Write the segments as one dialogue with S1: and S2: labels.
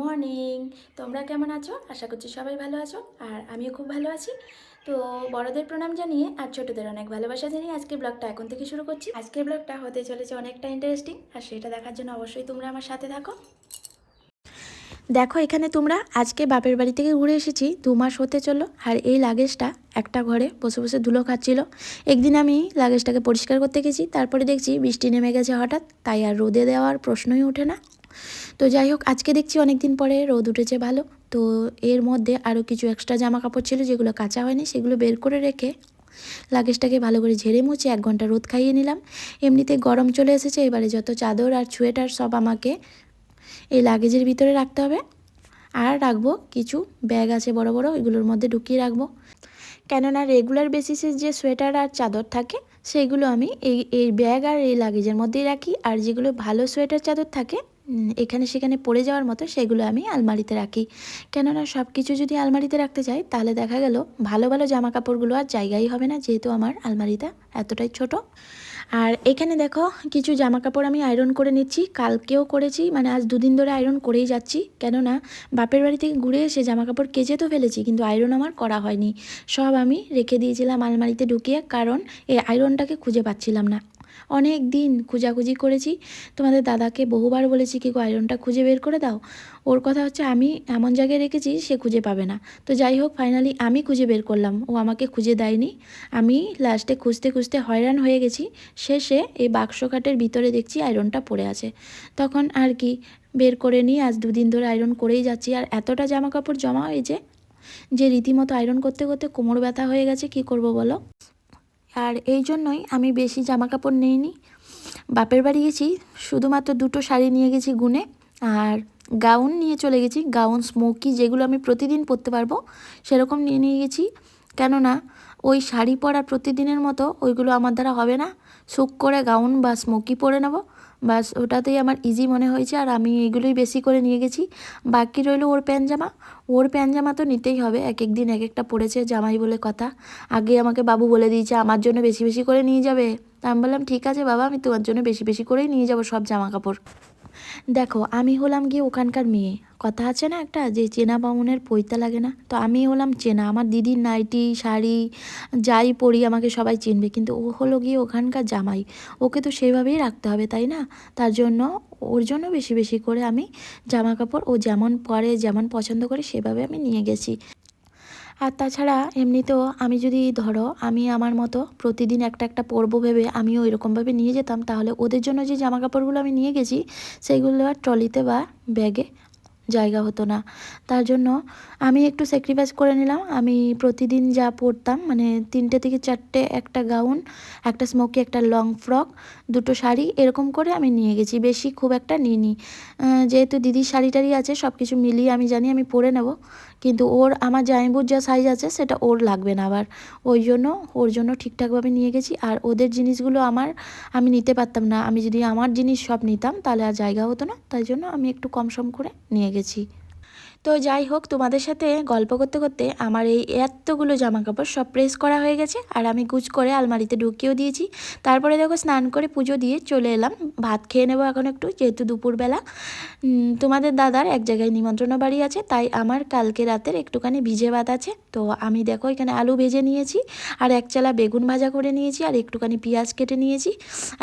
S1: Morning তোমরা কেমন আছো? আশা করছি সবাই ভালো আছো, আর আমিও খুব ভালো আছি। তো বড়দের প্রণাম জানিয়ে আর ছোটদের অনেক ভালোবাসা জানিয়ে আজকের ব্লগটা এখন থেকে শুরু করছি। আজকের ব্লগটা হতে চলেছে অনেকটা ইন্টারেস্টিং আর সেটা দেখার জন্য অবশ্যই তোমরা আমার সাথে থাকো। দেখো এখানে তোমরা, আজকে বাপের বাড়ি থেকে ঘুরে এসেছি, দু মাস হতে চলো আর এই লাগেজটা একটা ঘরে বসে বসে ধুলো খাচ্ছিল। একদিন আমি লাগেজটাকে পরিষ্কার করতে গেছি, তারপরে দেখছি বৃষ্টি নেমে গেছে হঠাৎ, তাই আর রোদে দেওয়ার প্রশ্নই ওঠে না। তো যাই হোক, আজকে দেখছি অনেক দিন পরে রোদ উঠেছে ভালো। তো এর মধ্যে আরও কিছু এক্সট্রা জামা কাপড় ছিল যেগুলো কাঁচা হয়নি, সেগুলো বের করে রেখে লাগেজটাকে ভালো করে ঝেড়ে মুছে এক ঘণ্টা রোদ খাইয়ে নিলাম। এমনিতে গরম চলে এসেছে, এবারে যত চাদর আর সোয়েটার সব আমাকে এই লাগেজের ভিতরে রাখতে হবে। আর রাখব কিছু ব্যাগ আছে বড় বড়, ওইগুলোর মধ্যে ঢুকিয়ে রাখব। কেননা রেগুলার বেসিসে যে সোয়েটার আর চাদর থাকে সেইগুলো আমি এই এই ব্যাগ আর এই লাগেজের মধ্যেই রাখি। আর যেগুলো ভালো সোয়েটার চাদর থাকে এখানে সেখানে পড়ে যাওয়ার মতো সেগুলো আমি আলমারিতে রাখি। কেননা সব কিছু যদি আলমারিতে রাখতে যাই, তাহলে দেখা গেল ভালো ভালো জামা কাপড়গুলো আর জায়গাই হবে না, যেহেতু আমার আলমারিটা এতটাই ছোট। আর এখানে দেখো, কিছু জামা কাপড় আমি আয়রন করে নিচ্ছি। কালকেও করেছি মানে আজ দুদিন ধরে আয়রন করেই যাচ্ছি। কেননা বাপের বাড়ি থেকে ঘুরে এসে জামা কাপড় কেচে তো ফেলেছি, কিন্তু আয়রন আমার করা হয়নি। সব আমি রেখে দিয়েছিলাম আলমারিতে ঢুকিয়ে, কারণ এই আয়রনটাকে খুঁজে পাচ্ছিলাম না। অনেক দিন খোঁজাখুঁজি করেছি। তোমাদের দাদাকে বহুবার বলেছি কি গো আয়রনটা খুঁজে বের করে দাও। ওর কথা হচ্ছে, আমি এমন জায়গায় রেখেছি, সে খুঁজে পাবে না। তো যাই হোক ফাইনালি আমি খুঁজে বের করলাম। ও আমাকে খুঁজে দেয়নি। আমি লাস্টে খুঁজতে খুঁজতে হয়রান হয়ে গেছি। শেষে এই বাক্স খাটের ভিতরে দেখছি আয়রনটা পড়ে আছে। তখন আর কি বের করে নিয়ে আজ দুদিন ধরে আয়রন করেই যাচ্ছি। আর এতটা জামা কাপড় জমা হয়েছে যে রীতিমতো আয়রন করতে করতে কোমর ব্যথা হয়ে গেছে। কি করব বলো? আর এই জন্যই আমি বেশি জামা কাপড় নিইনি। বাপের বাড়ি গেছি, শুধুমাত্র দুটো শাড়ি নিয়ে গেছি গুনে, আর গাউন নিয়ে চলে গেছি। গাউন, স্মোকি যেগুলো আমি প্রতিদিন পরতে পারব, সেরকম নিয়ে নিয়ে গেছি। কেননা, ওই শাড়ি পরা প্রতিদিনের মতো ওইগুলো আমার দ্বারা হবে না। সুখ করে গাউন বা স্মোকি পরে নেব। বাস, ওটাতেই আমার ইজি মনে হয়েছে আর আমি এগুলোই বেশি করে নিয়ে গেছি। বাকি রইল ওর প্যান্ট জামা ওর প্যান্ট জামা তো নিতেই হবে, এক এক দিন এক একটা পড়েছে জামাই বলে কথা। আগে আমাকে বাবু বলে দিয়েছে, আমার জন্য বেশি বেশি করে নিয়ে যাবে। তা আমি বললাম, ঠিক আছে বাবা, আমি তোমার জন্য বেশি বেশি করেই নিয়ে যাব সব জামা কাপড় দেখো, আমি হলাম গিয়ে ওখানকার মেয়ে। কথা আছে না একটা যে চেনা বামুনের পৈতা লাগে না? তো আমি হলাম চেনা। আমার দিদির নাইটি, শাড়ি, যাই পরি, আমাকে সবাই চিনবে। কিন্তু ও হলো গিয়ে ওখানকার জামাই। ওকে তো সেইভাবেই রাখতে হবে, তাই না? তার জন্য, ওর জন্য বেশি বেশি করে আমি জামা কাপড় ও যেমন পরে, যেমন পছন্দ করে, সেভাবে আমি নিয়ে গেছি। আর তাছাড়া এমনিতেও আমি যদি ধরো আমি আমার মতো প্রতিদিন একটা একটা পরবো ভেবে আমিও এরকমভাবে নিয়ে যেতাম, তাহলে ওদের জন্য যে জামা কাপড়গুলো আমি নিয়ে গেছি সেইগুলো আর ট্রলিতে বা ব্যাগে জায়গা হতো না। তার জন্য আমি একটু স্যাক্রিফাইস করে নিলাম। আমি প্রতিদিন যা পরতাম মানে তিনটে থেকে চারটে একটা গাউন একটা স্মোকি একটা লং ফ্রক দুটো শাড়ি এরকম করে আমি নিয়ে গেছি। বেশি খুব একটা নিইনি। আহ, যেহেতু দিদির শাড়ি টাড়ি আছে সব কিছু মিলিয়ে আমি জানি আমি পরে নেব। কিন্তু ওর আমার জামাইবুর যা সাইজ আছে সেটা ওর লাগবে না আবার। ওই জন্য ওর জন্য ঠিকঠাকভাবে নিয়ে গেছি। আর ওদের জিনিসগুলো আমার আমি নিতে পারতাম না। আমি যদি আমার জিনিস সব নিতাম তাহলে আর জায়গা হতো না। তাই জন্য আমি একটু কম সম করে নিয়ে গেছি। তো যাই হোক, তোমাদের সাথে গল্প করতে করতে আমার এই এতগুলো জামা কাপড় সব প্রেস করা হয়ে গেছে আর আমি গুছ করে আলমারিতে ঢুকিয়েও দিয়েছি। তারপরে দেখো স্নান করে পুজো দিয়ে চলে এলাম। ভাত খেয়ে নেব এখন একটু, যেহেতু দুপুরবেলা। তোমাদের দাদার এক জায়গায় নিমন্ত্রণ বাড়ি আছে, তাই আমার কালকে রাতের একটুখানি ভিজে ভাত আছে। তো আমি দেখো এখানে আলু ভেজে নিয়েছি আর এক চালা বেগুন ভাজা করে নিয়েছি আর একটুখানি পেঁয়াজ কেটে নিয়েছি।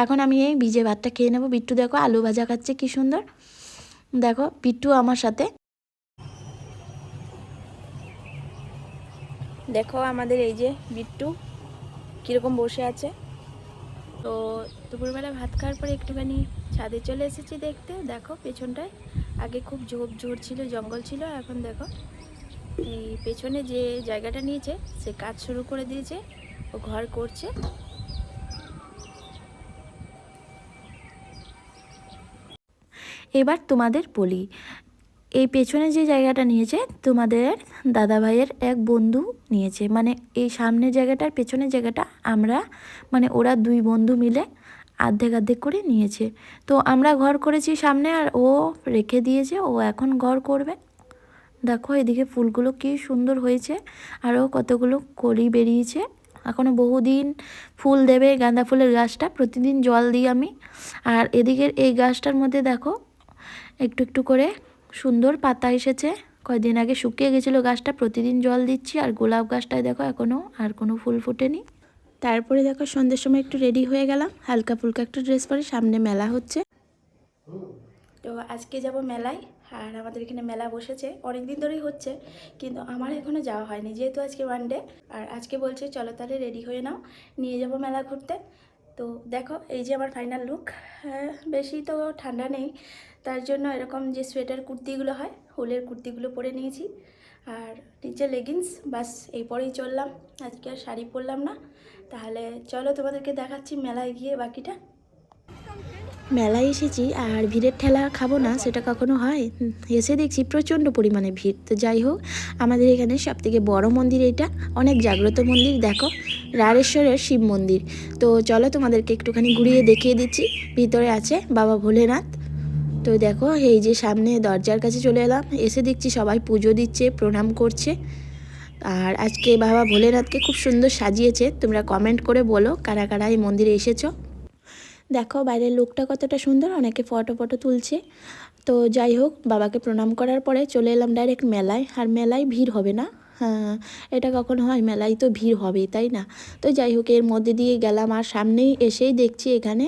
S1: এখন আমি এই ভিজে ভাতটা খেয়ে নেব। বিট্টু দেখো আলু ভাজা খাচ্ছে কি সুন্দর। দেখো বিট্টু আমার সাথে। দেখো আমাদের এই যে বিট্টু, কীরকম বসে আছে। তো দুপুরবেলা ভাত খাওয়ার পরে একটুখানি ছাদে চলে এসেছি দেখতে। দেখো পেছনটায়। আগে খুব ঝোপ ঝোর ছিল, জঙ্গল ছিল, এখন দেখো এই পেছনে যে জায়গাটা নিয়েছে, সে কাজ শুরু করে দিয়েছে। ও ঘর করছে। এবার তোমাদের বলি। এই পেছনে যে জায়গাটা নিয়েছে, তোমাদের দাদা ভাইয়ের এক বন্ধু নিয়েছে। মানে এই সামনের জায়গাটার পেছনের জায়গাটা আমরা মানে ওরা দুই বন্ধু মিলে আর্ধেক আর্ধেক করে নিয়েছে। তো আমরা ঘর করেছি সামনে আর ও রেখে দিয়েছে, ও এখন ঘর করবে। দেখো এদিকে ফুলগুলো কি সুন্দর হয়েছে আরও কতগুলো কলি বেরিয়েছে। এখনও বহুদিন ফুল দেবে, গাঁদা ফুলের গাছটা, প্রতিদিন জল দিই আমি। আর এদিকের এই গাছটার মধ্যে দেখো একটু একটু করে সুন্দর পাতা এসেছে। কয়দিন আগে শুকিয়ে গেছিল গাছটা, প্রতিদিন জল দিচ্ছি। আর গোলাপ গাছটায় দেখো এখনও আর কোনো ফুল ফোটেনি। তারপরে দেখো সন্ধ্যের সময় একটু রেডি হয়ে গেলাম। হালকা ফুলকা একটু ড্রেস পরে সামনে মেলা হচ্ছে। তো আজকে যাব মেলায়। আর আমাদের এখানে মেলা বসেছে। অনেক দিন ধরেই হচ্ছে, কিন্তু আমার এখনও যাওয়া হয়নি, যেহেতু আজকে ওয়ান ডে আর আজকে বলছে, চলো তাহলে রেডি হয়ে নাও। নিয়ে যাব মেলা ঘুরতে। তো দেখো, এই যে আমার ফাইনাল লুক বেশি তো ঠান্ডা নেই, তার জন্য এরকম যে সোয়েটার কুর্তিগুলো হয় হোলের কুর্তিগুলো পরে নিয়েছি। আর নিচে লেগিংস বাস এই পরেই চললাম, আজকে আর শাড়ি পরলাম না। তাহলে চলো তোমাদেরকে দেখাচ্ছি মেলায় গিয়ে বাকিটা। মেলায় এসেছি আর ভিড়ের ঠেলা খাব না, সেটা কখনো হয়? এসে দেখছি প্রচণ্ড পরিমাণে ভিড়। তো যাই হোক, আমাদের এখানে সবথেকে বড় মন্দির এটা। অনেক জাগ্রত মন্দির, দেখো। রাড়েশ্বরের শিব মন্দির। তো চলো তোমাদেরকে একটুখানি ঘুরিয়ে দেখিয়ে দিচ্ছি। ভিতরে আছে বাবা ভোলেনাথ। তো দেখো, এই যে সামনে দরজার কাছে চলে এলাম। এসে দেখছি সবাই পুজো দিচ্ছে, প্রণাম করছে। আর আজকে বাবা ভোলেনাথকে খুব সুন্দর সাজিয়েছে। তোমরা কমেন্ট করে বলো কারা কারা এই মন্দিরে এসেছ। দেখো বাইরের লুকটা কতটা সুন্দর, অনেকে ফটো ফটো তুলছে। তো যাই হোক, বাবাকে প্রণাম করার পরে চলে এলাম ডাইরেক্ট মেলায়। আর মেলায় ভিড় হবে না। হ্যাঁ এটা কখন হয়, মেলায় তো ভিড় হবেই, তাই না? তো যাই হোক, এর মধ্যে দিয়ে গেলাম আর সামনেই এসেই দেখছি এখানে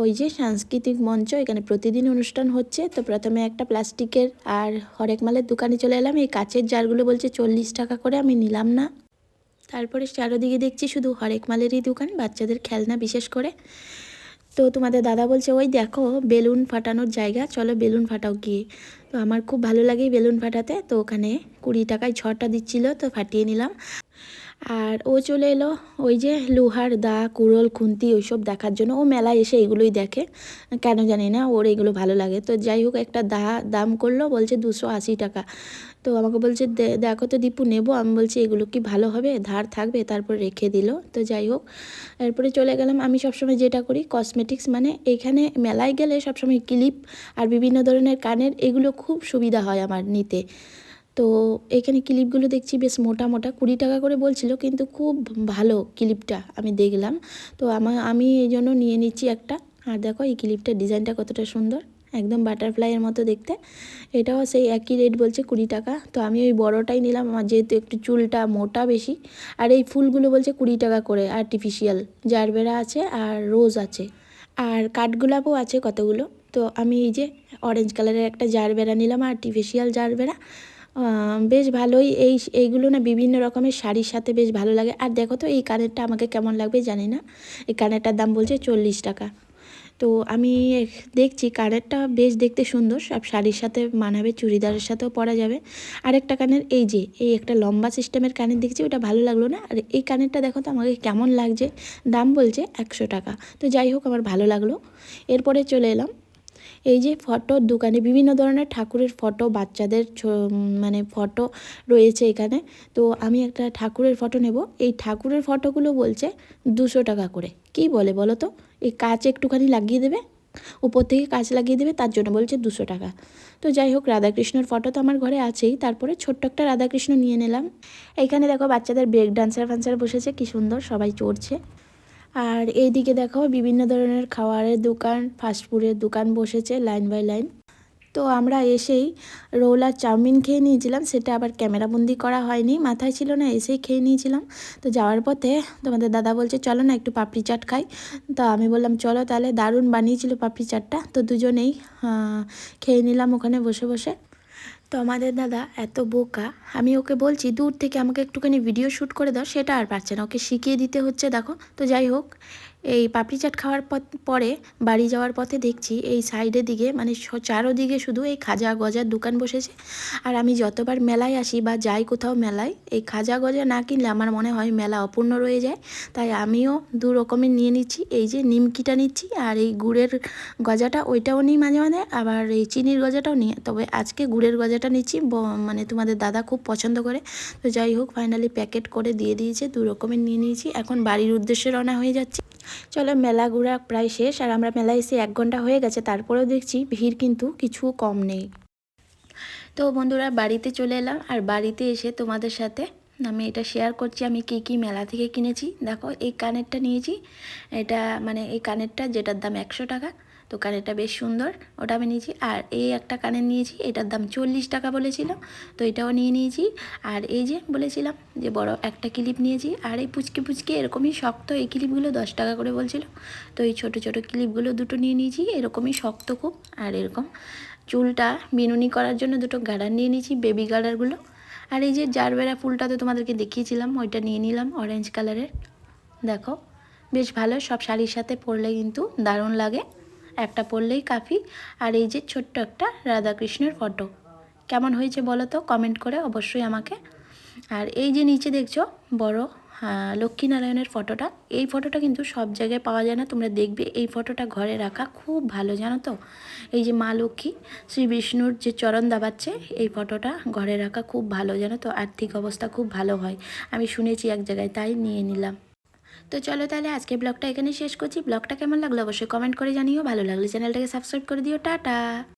S1: ওই যে সাংস্কৃতিক মঞ্চ। এখানে প্রতিদিন অনুষ্ঠান হচ্ছে। তো প্রথমে একটা প্লাস্টিকের আর হরেক মালের দোকানে চলে এলাম। এই কাচের জারগুলো বলছে চল্লিশ টাকা করে, আমি নিলাম না। তারপরে চারোদিকে দেখছি শুধু হরেক মালেরই দোকান, বাচ্চাদের খেলনা বিশেষ করে। তো তোমাদের দাদা বলছে, ওই দেখো, বেলুন ফাটানোর জায়গা, চলো বেলুন ফাটাও গিয়ে। তো আমার খুব ভালো লাগে বেলুন ফাটাতে। তো ওখানে কুড়ি টাকায় ছটা দিচ্ছিল, তো ফাটিয়ে নিলাম। আর ও চলে এলো ওই যে লোহার, দা, কুড়োল, খুন্তি ওইসব দেখার জন্য। ও মেলায় এসে এগুলোই দেখে। কেন জানি না, ওর এগুলো ভালো লাগে। তো যাই হোক, একটা দা, দাম করল, বলছে দুশো আশি টাকা। তো আমাকে বলছে, "দে- দেখো তো দীপু, নেব। আমি বলছি, এগুলো কি ভালো হবে? ধার থাকবে। তারপর রেখে দিল। তো যাই হোক, এরপরে চলে গেলাম। আমি সবসময় যেটা করি কসমেটিক্স মানে এখানে মেলায় গেলে সবসময় ক্লিপ আর বিভিন্ন ধরনের কানের এগুলো খুব সুবিধা হয় আমার নিতে। তো এখানে ক্লিপগুলো দেখছি বেশ মোটা মোটা, কুড়ি টাকা করে বলছিল, কিন্তু খুব ভালো ক্লিপটা আমি দেখলাম। তো আমার আমি এই জন্য নিয়ে নিচ্ছি একটা। আর দেখো, এই ক্লিপটার ডিজাইনটা কতটা সুন্দর, একদম বাটারফ্লাইয়ের মতো দেখতে। এটাও সেই একই রেট বলছে কুড়ি টাকা। তো আমি ওই বড়টাই নিলাম, আমার যেহেতু একটু চুলটা মোটা বেশি। আর এই ফুলগুলো বলছে কুড়ি টাকা করে আর্টিফিশিয়াল জারবেরা আছে আর রোজ আছে। আর কাঠগোলাপও আছে কতগুলো। তো আমি এই যে অরেঞ্জ কালারের একটা জারবেরা নিলাম আর্টিফিশিয়াল জারবেরা। বেশ ভালোই এই এইগুলো না বিভিন্ন রকমের শাড়ির সাথে বেশ ভালো লাগে। আর দেখো তো, এই কানেরটা আমাকে কেমন লাগবে জানি না। এই কানেরটার দাম বলছে চল্লিশ টাকা। তো আমি দেখছি কানেরটা বেশ দেখতে সুন্দর, সব শাড়ির সাথে মানাবে, চুড়িদারের সাথেও পরা যাবে। আরেকটা কানের, এই যে, এই একটা লম্বা সিস্টেমের কানের দেখছি, ওটা ভালো লাগল না। আর এই কানেরটা দেখো তো, আমাকে কেমন লাগছে। দাম বলছে একশো টাকা। তো যাই হোক, আমার ভালো লাগল। এরপরে চলে এলাম। এই যে ফটোর দোকানে বিভিন্ন ধরনের ঠাকুরের ফটো, বাচ্চাদের মানে ফটো রয়েছে এখানে। তো আমি একটা ঠাকুরের ফটো নেব। এই ঠাকুরের ফটোগুলো বলছে দুশো টাকা করে। কি বলে বলো তো? এই কাচ একটুখানি লাগিয়ে দেবে? উপর থেকে কাচ লাগিয়ে দেবে, তার জন্য বলছে দুশো টাকা। তো যাই হোক, রাধাকৃষ্ণর ফটো তো আমার ঘরে আছেই। তারপরে ছোট্ট একটা রাধাকৃষ্ণ নিয়ে নিলাম। এইখানে দেখো বাচ্চাদের ব্রেক ডান্সার ফ্যান্সার বসেছে, কি সুন্দর, সবাই চড়ছে। আর এইদিকে দেখো বিভিন্ন ধরনের খাবারের দোকান ফাস্টফুডের দোকান বসেছে লাইন বাই লাইন তো আমরা এসেই রোল আর চাউমিন খেয়ে নিয়েছিলাম, সেটা আবার ক্যামেরাবন্দি করা হয়নি, মাথায় ছিল না, এসেই খেয়ে নিয়েছিলাম। তো যাওয়ার পথে তোমাদের দাদা বলছে, চলো না একটু পাপড়ি চাট খাই। তো আমি বললাম, চলো তাহলে দারুণ বানিয়েছিল পাপড়ি চাটটা। তো দুজনেই খেয়ে নিলাম ওখানে বসে বসে। তো আমাদের দাদা এত বোকা, আমি ওকে বলছি, দূর থেকে আমাকে একটুখানি ভিডিও শ্যুট করে দাও, সেটা আর পারছে না, ওকে শিখিয়ে দিতে হচ্ছে, দেখো। তো যাই হোক এই পাপড়ি চাট খাওয়ার পরে বাড়ি যাওয়ার পথে দেখছি এই সাইডের দিকে মানে চারোদিকে শুধু এই খাজা গজার দোকান বসেছে। আর আমি যতবার মেলায় আসি বা যাই কোথাও মেলায়, এই খাজা গজা না কিনলে আমার মনে হয় মেলা অপূর্ণ রয়ে যায়। তাই আমিও দু রকমের নিয়ে নিচ্ছি, এই যে নিমকিটা নিচ্ছি আর এই গুড়ের গজাটা ওইটাও নিই মাঝে মাঝে, আবার এই চিনির গজাটাও নিই। তবে আজকে গুড়ের গজাটা নিচ্ছি মানে তোমাদের দাদা খুব পছন্দ করে। তো যাই হোক ফাইনালি প্যাকেট করে দিয়ে দিয়েছে, দু রকমের নিয়ে নিয়েছি। এখন বাড়ির উদ্দেশ্যে রওনা হয়ে যাচ্ছি। চলো মেলা ঘোরা প্রায় শেষ, আর আমরা মেলায় এসে এক ঘণ্টা হয়ে গেছে, তারপরেও দেখছি ভিড় কিন্তু কিছু কম নেই। তো বন্ধুরা, বাড়িতে চলে এলাম, আর বাড়িতে এসে তোমাদের সাথে আমি এটা শেয়ার করছি, আমি কী কী মেলা থেকে কিনেছি। দেখো, এই কানেরটা নিয়েছি। এটা মানে এই কানেরটা যেটার দাম একশো টাকা, তো কানেরটা বেশ সুন্দর, ওটা আমি নিয়েছি। আর এই একটা কানের নিয়েছি, এটার দাম চল্লিশ টাকা বলেছিল, তো এটাও নিয়ে নিয়েছি। আর এই যে বলেছিলাম যে বড় একটা ক্লিপ নিয়েছি, আর এই পুচকে পুচকে এরকমই শক্ত, এই ক্লিপগুলো দশ টাকা করে বলছিল, তো এই ছোট ছোট ক্লিপগুলো দুটো নিয়ে নিয়েছি, এরকমই শক্ত খুব। আর এরকম চুলটা বিনুনি করার জন্য দুটো গার্ডার নিয়ে নিয়েছি, বেবি গার্ডারগুলো। আর এই যে জারবেরা ফুলটা তো তোমাদেরকে দেখিয়েছিলাম, ওইটা নিয়ে নিলাম অরেঞ্জ কালারের দেখো, বেশ ভালো, সব শাড়ির সাথে পরলে কিন্তু দারুণ লাগে। একটা পরলেই কাফি। আর এই যে ছোট্ট একটা রাধাকৃষ্ণের ফটো কেমন হয়েছে বলো তো? কমেন্ট করে অবশ্যই আমাকে। আর এই যে নিচে দেখছ, বড় লক্ষ্মীনারায়ণের ফটোটা এই ফটোটা কিন্তু সব জায়গায় পাওয়া যায় না, তোমরা দেখবে এই ফটোটা ঘরে রাখা খুব ভালো, জানো তো? এই যে মা লক্ষ্মী, শ্রী বিষ্ণুর যে চরণ দাবাচ্ছে, এই ফটোটা ঘরে রাখা খুব ভালো, জানো তো? আর্থিক অবস্থা খুব ভালো হয়। আমি শুনেছি এক জায়গায়, তাই নিয়ে নিলাম। তো চলো তাহলে আজকে ব্লগটা এখানে শেষ করছি। ব্লগটা কেমন লাগল অবশ্যই কমেন্ট করে জানিও। ভালো লাগলে চ্যানেলটাকে সাবস্ক্রাইব করে দিও। টাটা!